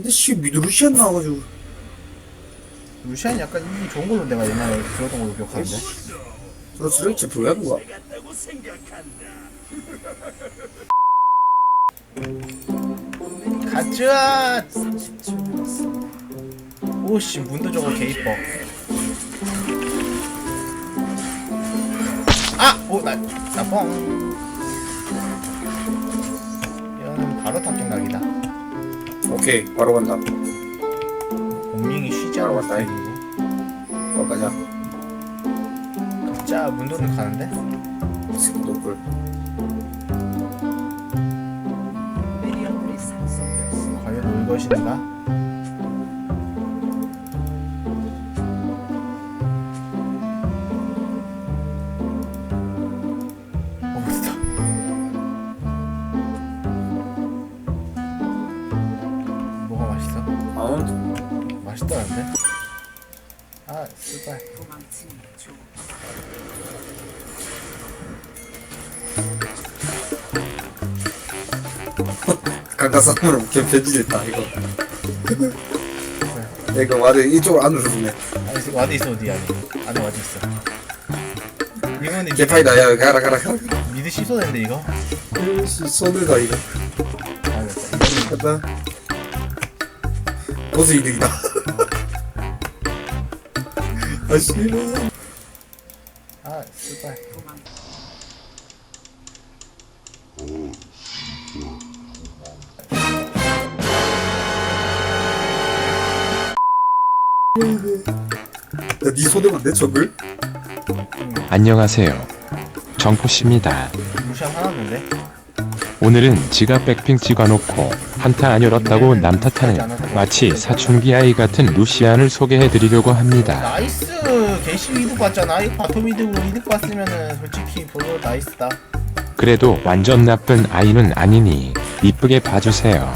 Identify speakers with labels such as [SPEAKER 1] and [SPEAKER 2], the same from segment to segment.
[SPEAKER 1] 근데 씨 미드루시안 나와가지고
[SPEAKER 2] 루시안 약간 인기 좋은 걸로 내가 옛날에 들었던 걸로 기억하는데
[SPEAKER 1] 저 쓰레기째 불가는 거야?
[SPEAKER 2] 가자 오씨 문도 저거 개 이뻐 아! 오! 나, 나뻥 이거는 바로 탑격 낙이다
[SPEAKER 1] 오케이 바로 간다
[SPEAKER 2] 공명이 쉬지 않아. 스타일이고
[SPEAKER 1] 바로 가자
[SPEAKER 2] 자 문도는 가는데?
[SPEAKER 1] 새끼 노플
[SPEAKER 2] 과연 올 것인가? 맛있다는데? 아, 씨발.
[SPEAKER 1] 가까스으로 걔 변질했다 이거 내가 와드 이쪽 안으로 주네
[SPEAKER 2] 아니, 지금 와드 있어, 어디 안에. 안에 와드 있어. 이거는
[SPEAKER 1] 개파이다 야 가라 가라 가라
[SPEAKER 2] 미드 씻어낸데, 이거?
[SPEAKER 1] 씨, 손을 다 이거
[SPEAKER 2] 아, 됐다.
[SPEAKER 1] 갔다 보스 이득이다 아씨
[SPEAKER 2] 아, 씨발.
[SPEAKER 1] 야니 손에 맞네 저걸?
[SPEAKER 3] 안녕하세요. 정포씨입니다.
[SPEAKER 2] 무시한 하나인데?
[SPEAKER 3] 오늘은 지가 백핑 찍어놓고 한타 안 열었다고 남 탓하는 마치 사춘기 아이 같은 루시안을 소개해드리려고 합니다.
[SPEAKER 2] 나이스! 개시 이득 봤잖아. 이 바텀 이득으로 이득 봤으면은 솔직히 별로 나이스다.
[SPEAKER 3] 그래도 완전 나쁜 아이는 아니니 이쁘게 봐주세요.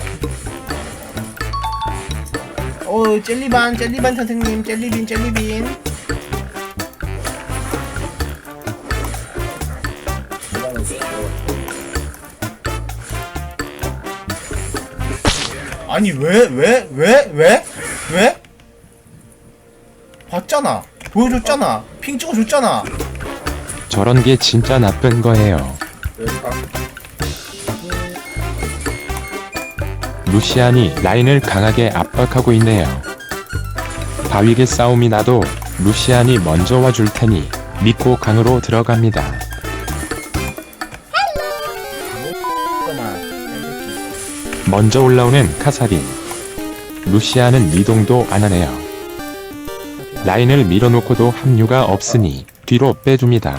[SPEAKER 2] 어, 젤리반, 젤리반 선생님, 젤리빈, 젤리빈. 아니 왜 왜 왜 왜 왜? 봤잖아 보여줬잖아 핑 찍어줬잖아
[SPEAKER 3] 저런 게 진짜 나쁜 거예요. 루시안이 라인을 강하게 압박하고 있네요. 바위게 싸움이 나도 루시안이 먼저 와줄 테니 믿고 강으로 들어갑니다. 먼저 올라오는 카사딘. 루시아는 이동도 안 하네요. 라인을 밀어놓고도 합류가 없으니 뒤로 빼줍니다.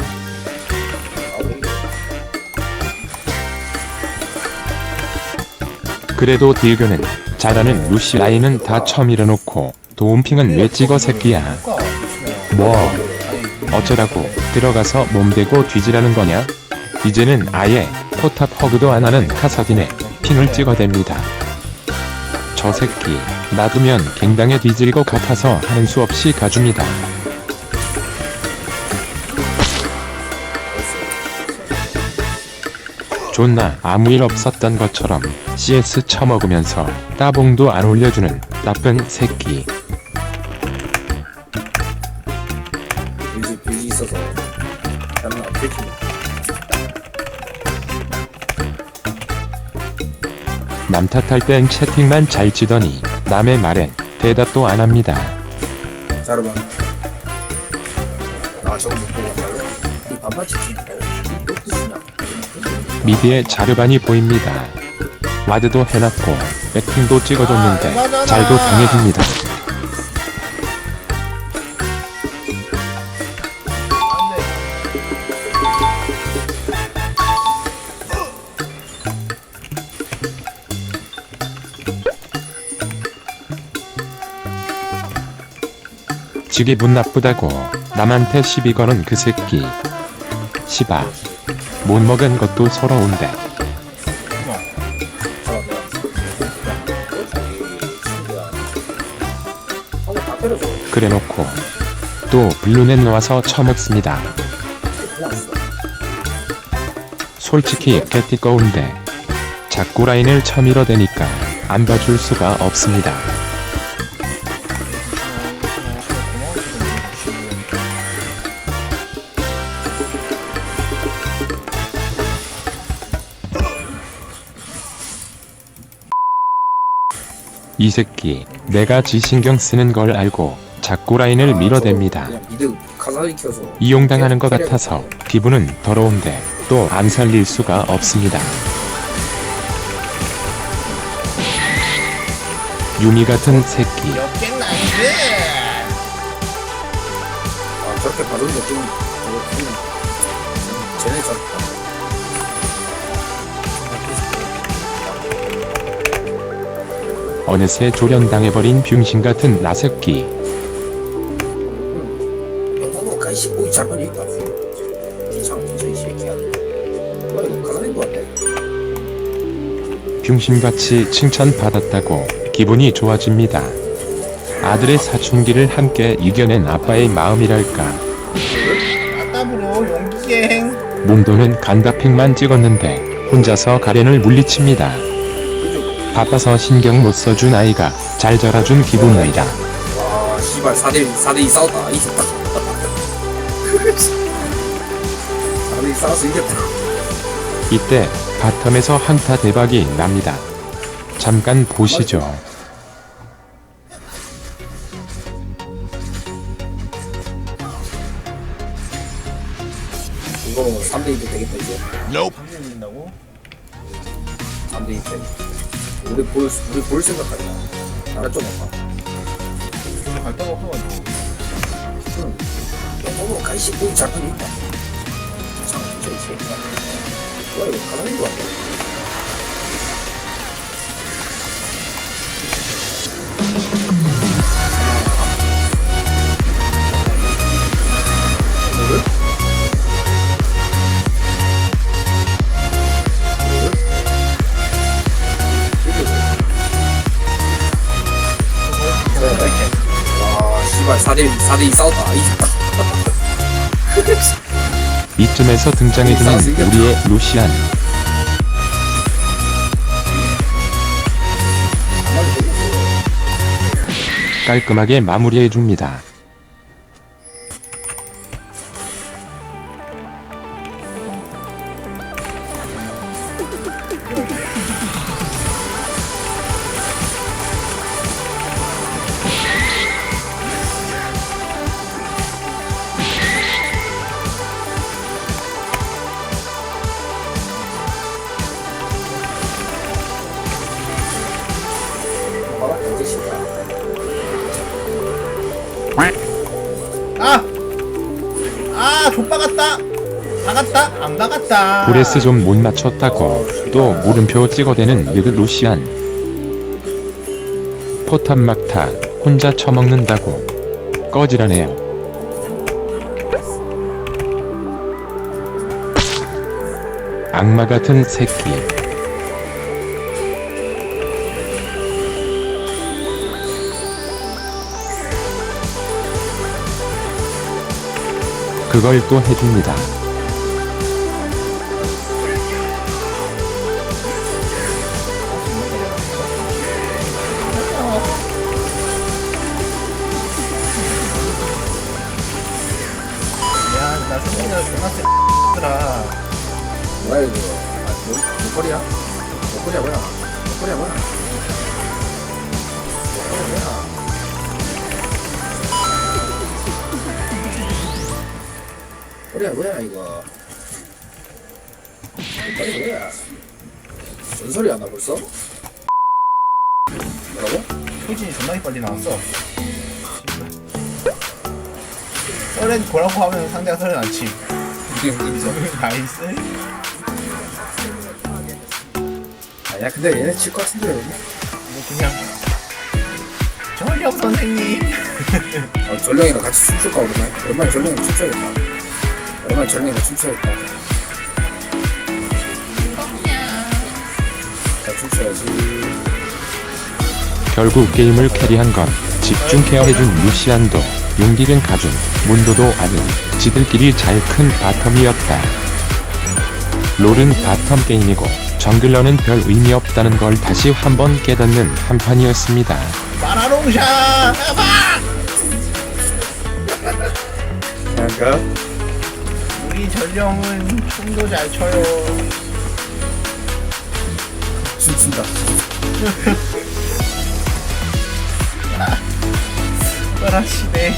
[SPEAKER 3] 그래도 딜교는 잘하는 루시 라인은 다 쳐밀어놓고 도움핑은 왜 찍어 새끼야. 뭐 어쩌라고 들어가서 몸대고 뒤지라는 거냐? 이제는 아예 포탑 허그도 안 하는 카사딘에 핑을 찍어댑니다. 저 새끼 놔두면 갱당에 뒤질 것 같아서 하는 수 없이 가줍니다. 존나 아무 일 없었던 것처럼 CS 처먹으면서 따봉도 안 올려주는 나쁜 새끼.
[SPEAKER 1] 이제 빚이 있어서 나는 안 되지
[SPEAKER 3] 남 탓할 땐 채팅만 잘 치더니 남의 말엔 대답도 안 합니다.
[SPEAKER 1] 자르반 아 저거 못 보고 간다고? 이 반만 지키니까
[SPEAKER 3] 미드에 자르반이 보입니다. 와드도 해놨고 백핑도 찍어줬는데 잘도 당해줍니다. 지 기분 나쁘다고 남한테 시비 거는 그 새끼. 시바. 못 먹은 것도 서러운데 그래놓고 또 블루넷 와서 처먹습니다. 솔직히 개띠꺼운데 자꾸 라인을 쳐밀어대니까 안 봐줄 수가 없습니다. 이 새끼 내가 지 신경 쓰는 걸 알고 자꾸 라인을
[SPEAKER 1] 아,
[SPEAKER 3] 밀어댑니다. 이용당하는 것 같아서. 기분은 더러운데 또 안 살릴 수가 없습니다. 유미 같은 새끼
[SPEAKER 1] 아 저렇게 봐주는 게 좀, 저거 좀, 쟤네 잡다.
[SPEAKER 3] 어느새 조련당해버린 병신 같은 나새끼
[SPEAKER 1] 이 새끼야. 같아.
[SPEAKER 3] 병신같이 칭찬받았다고 기분이 좋아집니다. 아들의 사춘기를 함께 이겨낸 아빠의 마음이랄까
[SPEAKER 2] 용기행
[SPEAKER 3] 몸도는 간다팩만 찍었는데 혼자서 가렌을 물리칩니다. 바빠서 신경 못 써준 아이가 잘 자라준 기분이다.
[SPEAKER 1] 와 씨발 4대 4대 2 싸웠다. 이겼다. 4대 2 싸워서 이겼다.
[SPEAKER 3] 이때 바텀에서 한타 대박이 납니다. 잠깐 보시죠.
[SPEAKER 1] 이거 3대 2도 되겠다 이제.
[SPEAKER 2] 3대 밀린다고?
[SPEAKER 1] 3대 2 때. 우리 볼 우리 볼 생각하냐. 나라 좀 아파.
[SPEAKER 2] 근데 갈 데가 없어가지고
[SPEAKER 1] 응. 영어로 가이시 보이 잘만이 있다. 이상 진짜 이 새끼야. 뭐야 이거 가사인 거 4대 4대 2 싸웠다. 이겼다.
[SPEAKER 3] 이쯤에서 등장해주는 우리의 루시안. 깔끔하게 마무리해줍니다.
[SPEAKER 2] 아 족박았다 박았다 안 박았다
[SPEAKER 3] 브레스 좀 못 맞췄다고 또 물음표 찍어대는 리드 루시안. 포탑 막타 혼자 처먹는다고 꺼지라네요. 악마 같은 새끼. 그걸 또 해줍니다.
[SPEAKER 1] 뭐야 이거? 아, 뭐, 목걸이야? 목걸이야 뭐야? 목걸이야 뭐야? 목걸이야 목걸이야 뭐야 이거? 목걸이 뭐야? 전설이 안나 벌써? 뭐라고?
[SPEAKER 2] 효진이 존나 빨리 나왔어 썰렌 고라고 하면 상대가 썰렌 안치
[SPEAKER 1] 인정.
[SPEAKER 2] 나이스
[SPEAKER 1] 아니야 근데 얘네 칠 것 같은데
[SPEAKER 2] 뭐 그냥 전령 선생님
[SPEAKER 1] 어, 전령이랑 같이 춤출까 오랜만에 오랜만에 전령이랑 춤춰야겠다 얼마 전에 나 춤춰야겠다. 춤춰야지.
[SPEAKER 3] 결국 게임을 캐리한 건 집중 케어해준 루시안도 용기는 가준 문도도 아는 지들끼리 잘 큰 바텀이었다. 롤은 바텀 게임이고 정글러는 별 의미 없다는 걸 다시 한번 깨닫는 한 판이었습니다.
[SPEAKER 2] 바라롱샤!
[SPEAKER 1] 그러니까
[SPEAKER 2] 전령은 춤도 잘 춰요.
[SPEAKER 1] 춤춘다.
[SPEAKER 2] 나라 시대.